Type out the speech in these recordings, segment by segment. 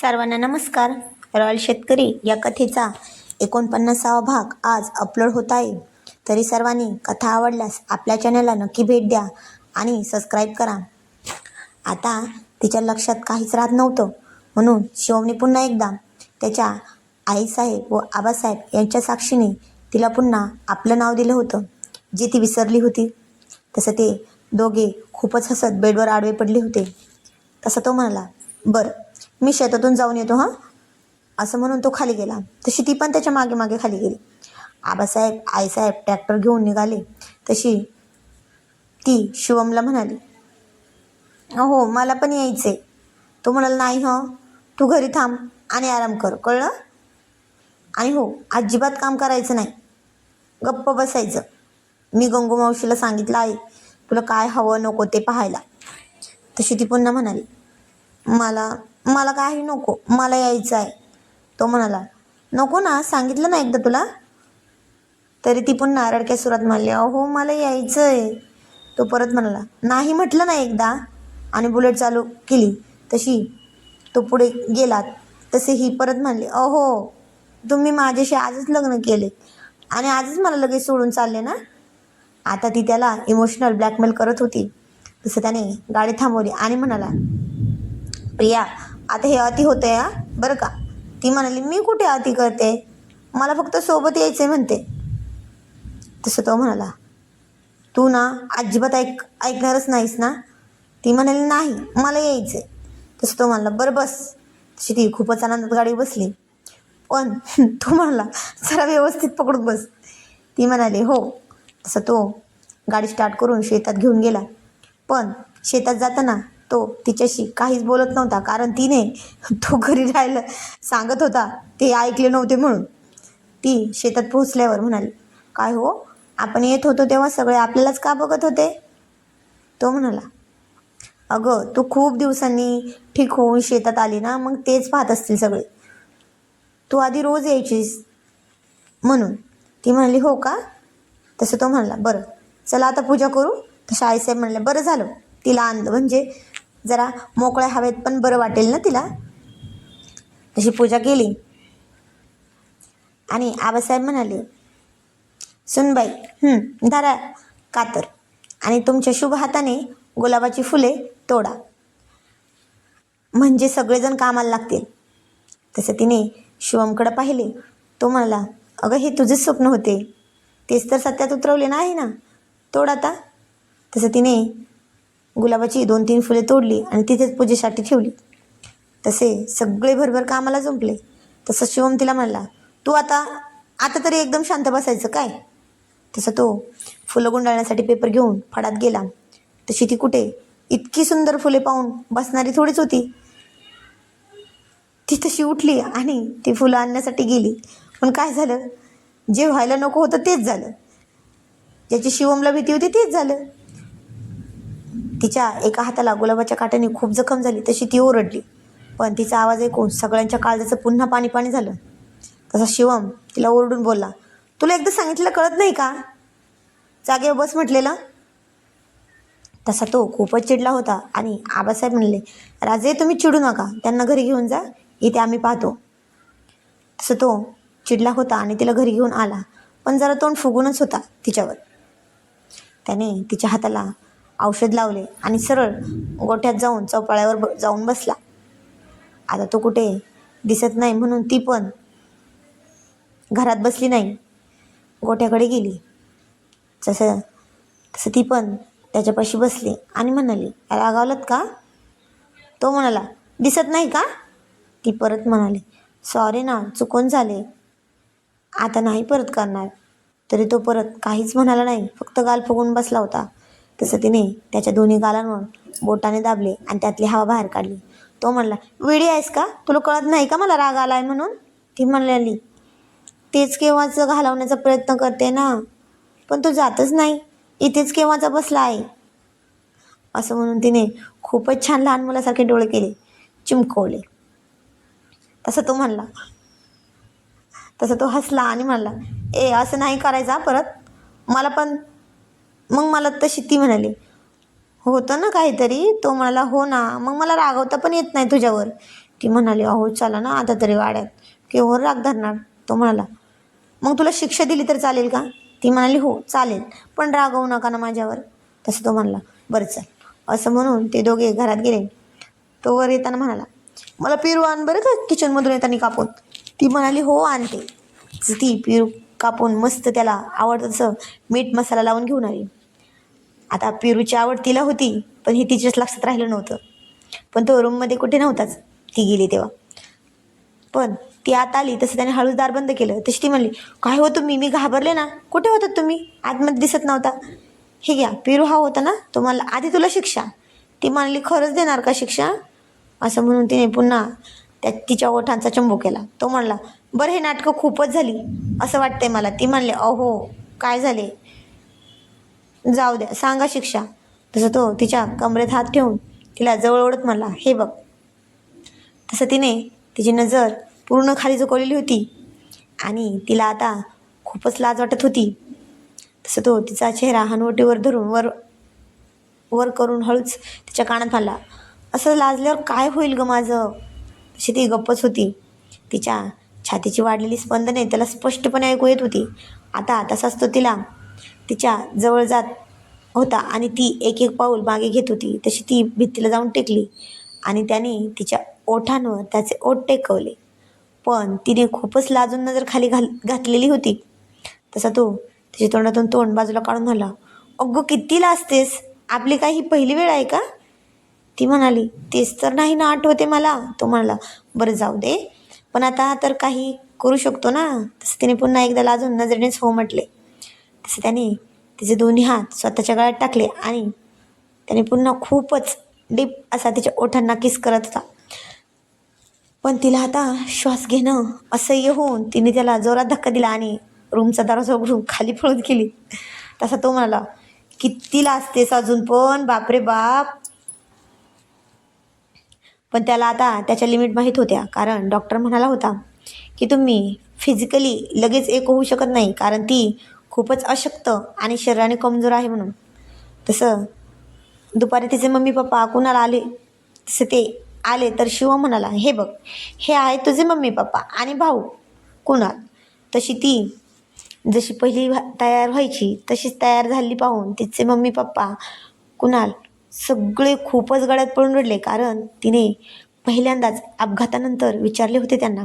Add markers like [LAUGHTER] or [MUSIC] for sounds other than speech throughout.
सर्वांना नमस्कार. रॉयल शेतकरी या कथेचा एकोणपन्नासावा भाग आज अपलोड होत आहे. तरी सर्वांनी कथा आवडल्यास आपल्या चॅनलला नक्की भेट द्या आणि सबस्क्राईब करा. आता तिच्या लक्षात काहीच राहत नव्हतं. म्हणून शिवमने पुन्हा एकदा त्याच्या आईसाहेब व आबासाहेब यांच्या साक्षीने तिला पुन्हा आपलं नाव दिलं होतं जे ती विसरली होती. तसं ते दोघे खूपच हसत बेडवर आडवे पडले होते. तसं तो म्हणाला बरं. मी शेतातून जाऊन येतो हां? असं म्हणून तो खाली गेला. तशी ती पण त्याच्यामागे मागे खाली गेली. आबासाहेब आईसाहेब ट्रॅक्टर घेऊन निघाले. तशी ती शिवमला म्हणाली हो मला पण यायचे तो म्हणाला नाही हं. तू घरी थांब आणि आराम कर. कळलं? आणि हो अजिबात काम करायचं नाही. गप्प बसायचं. मी गंगू मावशीला सांगितलं आहे तुला काय हवं नको ते पाहायला. तशी ती पुन्हा म्हणाली मला मला काही नको मला यायचं आहे. तो म्हणाला नको ना सांगितलं ना एकदा तुला? तरी ती पण नारळक्या सुरात म्हणली अहो मला यायचं आहे. तो परत म्हणाला नाही म्हटलं ना एकदा? आणि बुलेट चालू केली. तशी तो पुढे गेला. तसे ही परत म्हणले अहो तुम्ही माझ्याशी आजच लग्न केले. आणि आजच मला लगेच सोडून चालले ना? आता ती त्याला इमोशनल ब्लॅकमेल करत होती. तसं त्याने गाडी थांबवली आणि म्हणाला प्रिया आता हे अति होतंय हा? बरं का? ती म्हणाली मी कुठे अति करते? मला फक्त सोबत यायचे म्हणते. तसं तो म्हणाला तू ना अजिबात ऐक ऐकणारच नाहीस ना? ती म्हणाली नाही मला यायचं तसं तो म्हणाला बरं बस. तशी ती खूपच आनंदात गाडी बसली. पण [LAUGHS] तो म्हणाला जरा व्यवस्थित पकडून बस. ती म्हणाली हो. तसं तो गाडी स्टार्ट करून शेतात घेऊन गेला. पण शेतात जाताना तो तिच्याशी काहीच बोलत नव्हता कारण तिने तो घरी राहायला सांगत होता ते ऐकले नव्हते म्हणून. ती शेतात पोहोचल्यावर म्हणाली काय हो आपण येत होतो तेव्हा सगळे आपल्यालाच का बघत होते? तो म्हणाला अगं तू खूप दिवसांनी ठीक होऊन शेतात आली ना मग तेच पाहत असतील सगळे. तू आधी रोज यायचीस म्हणून. ती म्हणाली हो का? तसं तो म्हणला बरं चला आता पूजा करू. तशा आईसाहेब म्हणले बरं झालं तिला आणलं. म्हणजे जरा मोकळ्या हवेत पण बरं वाटेल ना तिला? तशी पूजा केली. आणि आबासाहेब म्हणाले सुनबाई हं, धरा कातर आणि तुमच्या शुभ हाताने गुलाबाची फुले तोडा. म्हणजे सगळेजण कामाला लागतील. तसं तिने शिवमकडं पाहिले. तो म्हणाला अगं हे तुझेच स्वप्न होते. तेच तर सत्यात उतरवले नाही ना? तोड आता. तसं तिने गुलाबाची दोन तीन फुले तोडली आणि तिथेच पूजेसाठी ठेवली. तसे सगळे भरभर कामाला जुंपले. तसं शिवम तिला म्हणला तू आता आता तरी एकदम शांत बसायचं काय? तसं तो फुलं गुंडाळण्यासाठी पेपर घेऊन फडात गेला. तशी ती कुठे? इतकी सुंदर फुले पाहून बसणारी थोडीच होती. ती तशी उठली आणि ती फुलं आणण्यासाठी गेली. पण काय झालं? जे व्हायला नको होतं तेच झालं. ज्याची शिवमला भीती होती तेच झालं. तिच्या एका हाताला गुलाबाच्या काट्याने खूप जखम झाली तशी ती ओरडली. पण तिचा आवाज ऐकून सगळ्यांच्या काळजाचं पुन्हा पाणी पाणी झालं. तसा शिवम तिला ओरडून बोलला तुला एकदा सांगितलं कळत नाही का? जागेवर बस म्हटलेलं. तसा तो खूपच चिडला होता आणि आबासाहेब म्हणले राजे तुम्ही चिडू नका त्यांना घरी घेऊन जा इथे आम्ही पाहतो. तसं तो चिडला होता आणि तिला घरी घेऊन आला पण जरा तोंड फुगूनच होता तिच्यावर. त्याने तिच्या हाताला औषध लावले आणि सरळ गोठ्यात जाऊन चौपाळ्यावर ब जाऊन बसला. आता तो कुठे दिसत नाही म्हणून ती पण घरात बसली नाही. गोठ्याकडे गेली. तसं तसं ती पण त्याच्यापाशी बसली आणि म्हणाली रागावलत का? तो म्हणाला दिसत नाही का? ती परत म्हणाली सॉरी ना चुकून झाले. आता नाही परत करणार. तरी तो परत काहीच म्हणाला नाही फक्त गाल फुगून बसला होता. तसं तिने त्याच्या दोन्ही गालांवर बोटाने दाबले आणि त्यातली हवा बाहेर काढली. तो म्हणला विडी आहेस का? तुला कळत नाही का मला राग आला आहे म्हणून? ती म्हणलेली तेच केव्हाचं घालवण्याचा प्रयत्न करते ना पण तो जातच नाही. इथेच केव्हाचा बसला आहे. असं म्हणून तिने खूपच छान लहान मुलासारखे डोळे केले चिमकवले. तसं तो म्हणला तसं तो हसला आणि म्हणला ए असं नाही करायचा परत. मला पण मग मला तशी ती म्हणाली होतं ना काहीतरी? तो म्हणाला हो ना. मग मला रागवता पण येत नाही तुझ्यावर. ती म्हणाली अहो चला ना आता तरी वाड्यात. केव्हा राग धरणार? तो म्हणाला मग तुला शिक्षा दिली तर चालेल का? ती म्हणाली हो चालेल पण रागवू नका ना माझ्यावर. तसं तो म्हणला बरं चल. असं म्हणून ते दोघे घरात गेले. तो वर येताना म्हणाला मला पिरू आण बरं का किचनमधून येताना कापून. ती म्हणाली हो आणते. ती पिरू कापून मस्त त्याला आवडतं तसं मीठ मसाला लावून घेऊन आली. आता पेरूची आवड तिला होती पण हे तिच्याच लक्षात राहिलं नव्हतं. पण तो रूममध्ये कुठे नव्हताच. ती गेली तेव्हा. पण ती आता आली तसं त्याने हळूच दार बंद केलं. तशी ती म्हणली काय हो तुम्ही? मी घाबरले ना. कुठे होतात तुम्ही? आतमध्ये दिसत नव्हता. हे घ्या पेरू हा होता ना. तुम्हाला आधी तुला शिक्षा. ती म्हणली खरंच देणार का शिक्षा? असं म्हणून तिने पुन्हा त्या तिच्या ओठांचा चंबू केला. तो म्हणला बरं हे नाटकं खूपच झाली असं वाटतंय मला. ती म्हणले अहो काय झाले? जाऊ द्या सांगा शिक्षा. तसं तो तिच्या कमरेत हात ठेवून तिला जवळ ओढत म्हणला हे बघ. तसं तिने तिची नजर पूर्ण खाली झुकवलेली होती आणि तिला आता खूपच लाज वाटत होती. तसं तो तिचा चेहरा हनवटीवर धरून वर वर करून हळूच तिच्या कानात म्हणला असं लाजल्यावर काय होईल ग माझं? तशी ती गप्पच होती. तिच्या छातीची वाढलेली स्पंदने त्याला स्पष्टपणे ऐकू येत होती. आता तसाच तो तिला तिच्या जवळ जात होता आणि ती एक एक पाऊल मागे घेत होती. तशी ती भित्तीला जाऊन टेकली आणि त्याने तिच्या ओठांवर त्याचे ओठ टेकवले. पण तिने खूपच लाजून नजर खाली घाल घातलेली होती. तसा तो तिच्या तोंडातून तोंड बाजूला काढून म्हणाला अगं किती लाजतेस? आपली काही ही पहिली वेळ आहे का? ती म्हणाली तेच तर नाही ना आठवते मला. तो म्हणाला बरं जाऊ दे. पण आता तर काही करू शकतो ना. तसं तिने पुन्हा एकदा लाजून नजरेनेच हो म्हटले. तसे त्याने तिचे दोन्ही हात स्वतःच्या गळ्यात टाकले आणि त्याने पुन्हा खूपच डीप असा तिच्या ओठांना किस करत होता. पण तिला आता श्वास घेणं असह्य होऊन तिने त्याला जोरात धक्का दिला आणि रूमचा दरवाजा उघडून खाली पळून गेली. तसा तो म्हणाला किती लाजतेस अजून पण? बापरे बाप. पण त्याला आता त्याच्या लिमिट माहीत होत्या. कारण डॉक्टर म्हणाला होता की तुम्ही फिजिकली लगेच एक होऊ शकत नाही. कारण ती खूपच अशक्त आणि शरीराने कमजोर आहे म्हणून. तसं दुपारी तिचे मम्मी पप्पा कुणाला आले? तसे ते आले तर शिव म्हणाला हे बघ हे आहे तुझे मम्मी पप्पा आणि भाऊ. कुणाल? तशी ती जशी पहिली व्हा- तयार व्हायची तशीच तयार झाली पाहून तिचे मम्मी पप्पा कुणाल सगळे खूपच गळ्यात पडून रडले कारण तिने पहिल्यांदाच अपघातानंतर विचारले होते त्यांना.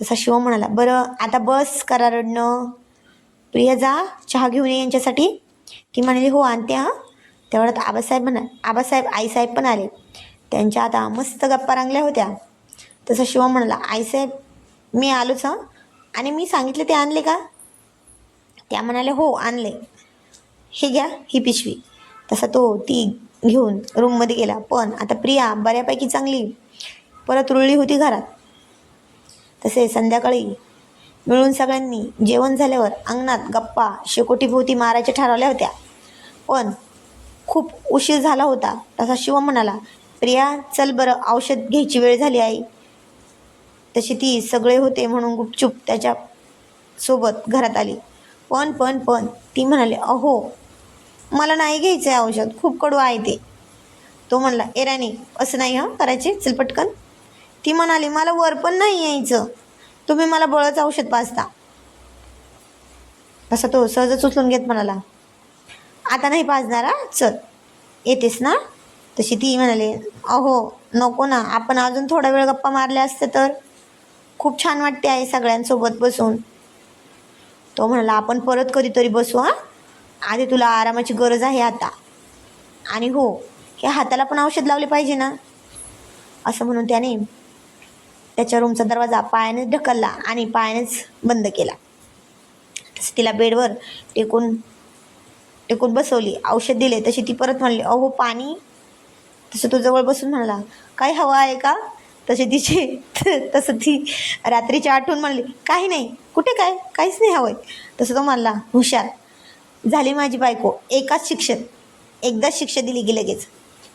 तसा शिव म्हणाला बरं आता बस करा रडणं. प्रिया जा चहा घेऊन ये यांच्यासाठी. ती म्हणाली हो आणते हां. तेवढ्यात आबासाहेब म्हणा आबासाहेब आईसाहेब पण आले. त्यांच्या आता मस्त गप्पा रंगल्या होत्या. तसं शिवम म्हणाला आईसाहेब मी आलोच हां. आणि मी सांगितले ते आणले का? त्या म्हणाले हो आणले. हे घ्या ही पिशवी. तसा तो ती घेऊन रूममध्ये गेला. पण आता प्रिया बऱ्यापैकी चांगली. परत रुळली होती घरात. तसे संध्याकाळी मिळून सगळ्यांनी जेवण झाल्यावर अंगणात गप्पा शेकोटीभोवती मारायच्या ठरवल्या होत्या. पण खूप उशीर झाला होता. तसा शिव म्हणाला प्रिया चल बरं औषध घ्यायची वेळ झाली आई तशी ती सगळे होते म्हणून गुपचूप त्याच्या सोबत घरात आली. पण पण पण ती म्हणाली अहो मला नाही घ्यायचं आहे औषध खूप कडू आहे ते. तो म्हणला ए असं नाही हं करायचे चल पटकन. ती म्हणाली मला वर पण नाही यायचं. तुम्ही मला बळच औषध पाजता. असा तो सहजच उचलून घेत म्हणाला आता नाही पाजणारा चल. येतेस ना? तशी ती म्हणाली अहो नको ना आपण अजून थोडा वेळ गप्पा मारल्या असते तर. खूप छान वाटते आहे सगळ्यांसोबत बसून. तो म्हणाला आपण परत कधीतरी बसू हां. आधी तुला आरामाची गरज आहे आता. आणि हो हे हाताला पण औषध लावले पाहिजे ना? असं म्हणून त्याने त्याच्या रूमचा दरवाजा पायानेच ढकलला आणि पायानेच बंद केला. तसं तिला बेडवर टेकून टेकून बसवली औषध दिले तशी ती परत म्हणली अहो पाणी? तसं तो जवळ बसून म्हणाला काही हवं आहे का? तसे तिचे तसं ती रात्रीची आठवण म्हणली काही नाही कुठे काय? काहीच नाही हवंय. तसं तो म्हणला हुशार. झाली माझी बायको. एकाच शिक्षण एकदाच शिक्षा दिली की लगेच.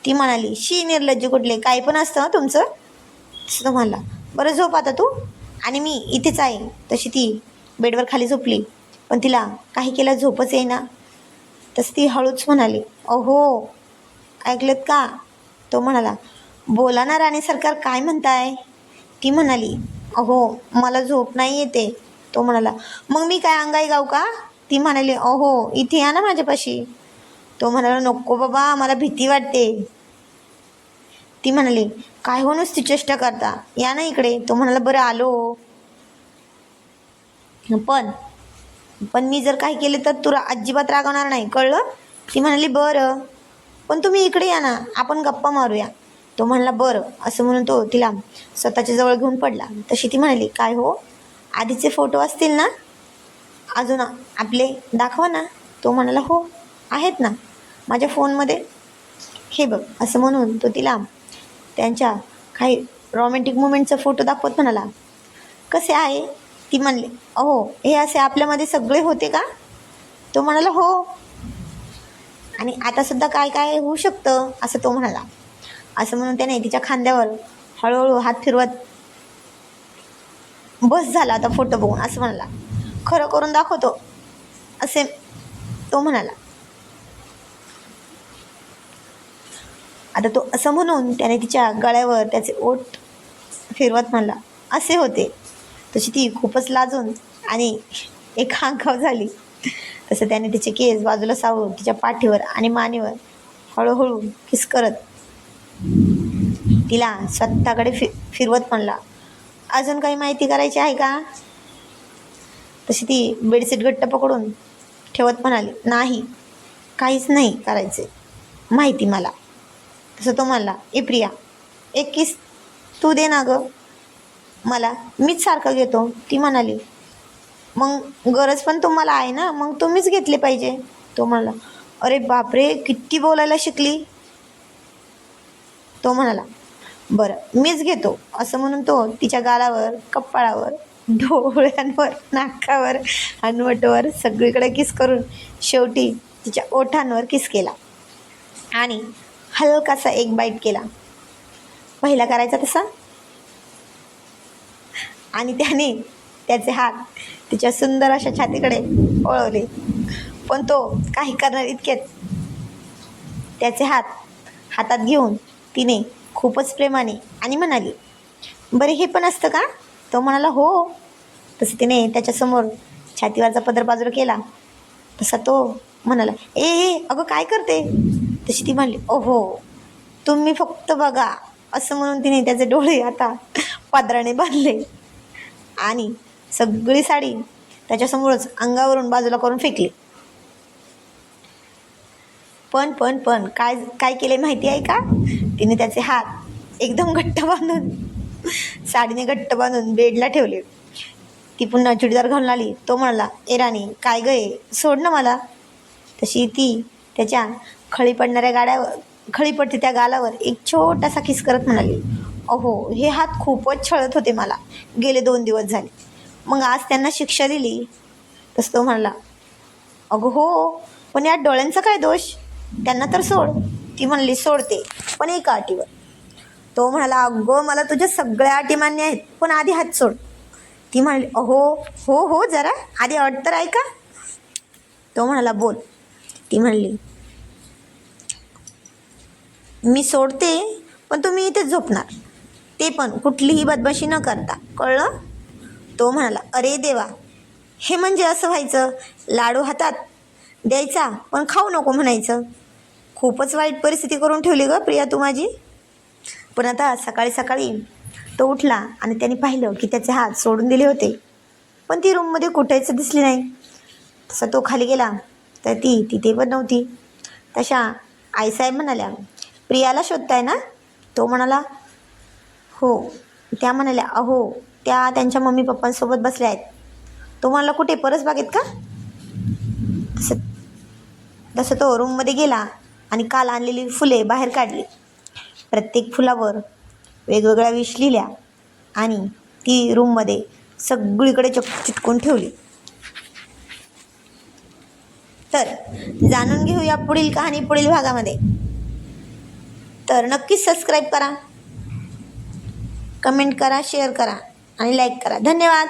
ती म्हणाली शी निर्लज्ज कुठले? काही पण असतं तुमचं. तसं म्हणला बरं झोप आता तू. आणि मी इथेच आहे. तशी ती बेडवर खाली झोपली. पण तिला काही केलं झोपच येईना. तसं ती हळूच म्हणाली अहो ऐकलत का? तो म्हणाला बोला ना राणे सरकार काय म्हणताय? ती म्हणाली अहो मला झोप नाही येते. तो म्हणाला मग मी काय अंगाई गाव का? ती म्हणाली अहो इथे या ना माझ्यापाशी. तो म्हणाला नको बाबा मला भीती वाटते. ती म्हणाली काय हो नुसती चेष्टा करता? या ना इकडे. तो म्हणाला बरं आलो. पण पण मी जर काही केले तर तुला अजिबात रागवणार नाही कळलं? ती म्हणाली बरं पण तुम्ही इकडे या ना आपण गप्पा मारूया. तो म्हणला बरं असं म्हणून तो तिला स्वतःच्या जवळ घेऊन पडला. तशी ती म्हणाली काय हो? आधीचे फोटो असतील ना? अजून आपले दाखवा ना. तो म्हणाला हो आहेत ना. माझ्या फोनमध्ये हे बघ असं म्हणून तो तिला त्यांच्या काही रोमॅन्टिक मुमेंटचा फोटो दाखवत म्हणाला. कसे आहे? ती म्हणली अहो हे असे आपल्यामध्ये सगळे होते का? तो म्हणाला हो. आणि आतासुद्धा काय काय होऊ शकतं? असं तो म्हणाला. असं म्हणून त्याने तिच्या खांद्यावर हळूहळू हात फिरवत बस झाला आता फोटो बघून असं म्हणाला. खरं करून दाखवतो. असे तो म्हणाला. आता तो असं म्हणून त्याने तिच्या गळ्यावर त्याचे ओठ फिरवत म्हणला असे होते. तशी ती खूपच लाजून आणि एक हांकाव झाली. तसं त्याने तिचे केस बाजूला सावरून तिच्या पाठीवर आणि मानेवर हळूहळू किस करत तिला स्वतःकडे फि फिरवत म्हणला अजून काही माहिती करायची आहे का? तशी ती बेडशीट घट्ट पकडून ठेवत म्हणाली नाही काहीच नाही करायचे. माहिती मला. तसं तो म्हणला ए प्रिया एक किस तू दे ना गं. मला? मीच सारखं घेतो. ती म्हणाली मग गरज पण तुम्हाला आहे ना? मग तुम्हीच घेतले पाहिजे. तो म्हणाला अरे बापरे किती बोलायला शिकली. तो म्हणाला बरं मीच घेतो. असं म्हणून तो तिच्या गालावर कपाळावर डोळ्यांवर नाकावर हनवटवर सगळीकडे किस करून शेवटी तिच्या ओठांवर किस केला? आणि हलकासा एक बाईट केला. पहिला करायचा तसा? आणि त्याने त्याचे हात तिच्या सुंदर अशा छातीकडे वळवले पण तो काही करणार इतकेच. त्याचे हात हातात घेऊन तिने खूपच प्रेमाने आणि म्हणाली बरे हे पण असतं का? तो म्हणाला हो तसं तिने त्याच्यासमोर छातीवरचा पदर बाजूला केला. तसा तो म्हणाला ए ए अगं काय करते? तशी ती म्हणली ओहो तुम्ही फक्त बघा. असं म्हणून तिने त्याचे डोळे आता पादराने बांधले. आणि सगळी साडी त्याच्यासमोरच अंगावरून बाजूला करून फेकली. पण पण पण काय काय केले माहिती आहे का? तिने त्याचे हात एकदम घट्ट बांधून साडीने घट्ट बांधून बेडला ठेवले. ती पुन्हा चुडीदार घालून आली. तो म्हणाला ए राणी काय गये सोड ना मला. तशी ती त्याच्या खळी पडणाऱ्या गाड्यावर खळी पडते त्या गालावर एक छोटासा किस करत म्हणाली अहो हे हात खूपच छळत होते मला. गेले दोन दिवस झाले. मग आज त्यांना शिक्षा दिली. तसं तो म्हणाला अगं हो पण या डोळ्यांचा काय दोष? त्यांना तर सोड. ती म्हणली सोडते पण एका अटीवर. तो म्हणाला अगं मला तुझ्या सगळ्या अटी मान्य आहेत पण आधी हात सोड. ती म्हणाली अहो हो हो जरा आधी अट तर ऐका. तो म्हणाला बोल. ती म्हणली मी सोडते पण तुम्ही इथेच झोपणार. ते पण कुठलीही बदमाशी न करता. कळलं? तो म्हणाला अरे देवा हे म्हणजे असं व्हायचं लाडू हातात द्यायचा पण खाऊ नको म्हणायचं. खूपच वाईट परिस्थिती करून ठेवली ग प्रिया तू माझी. पण आता सकाळी सकाळी तो उठला आणि त्याने पाहिलं की त्याचे हात सोडून दिले होते. पण ती रूममध्ये कुठेच दिसली नाही. तसा तो खाली गेला. तर ती तिथे पण नव्हती. तशा आईसाहेब म्हणाल्या प्रियाला शोधताय ना? तो म्हणाला हो. त्या म्हणाल्या अहो त्या त्यांच्या मम्मी पप्पांसोबत बसल्या आहेत. तो म्हणाला कुठे? परसबागेत का? तसं तसं तो रूममध्ये गेला आणि काल आणलेली फुले बाहेर काढली. प्रत्येक फुलावर वेगवेगळ्या विष लिहिल्या आणि ती रूममध्ये सगळीकडे चक चिटकून ठेवली. तर जाणून घेऊया पुढील कहाणी पुढील भागामध्ये. तर नक्कीच सबस्क्राईब करा. कमेंट करा शेअर करा आणि लाईक करा. धन्यवाद!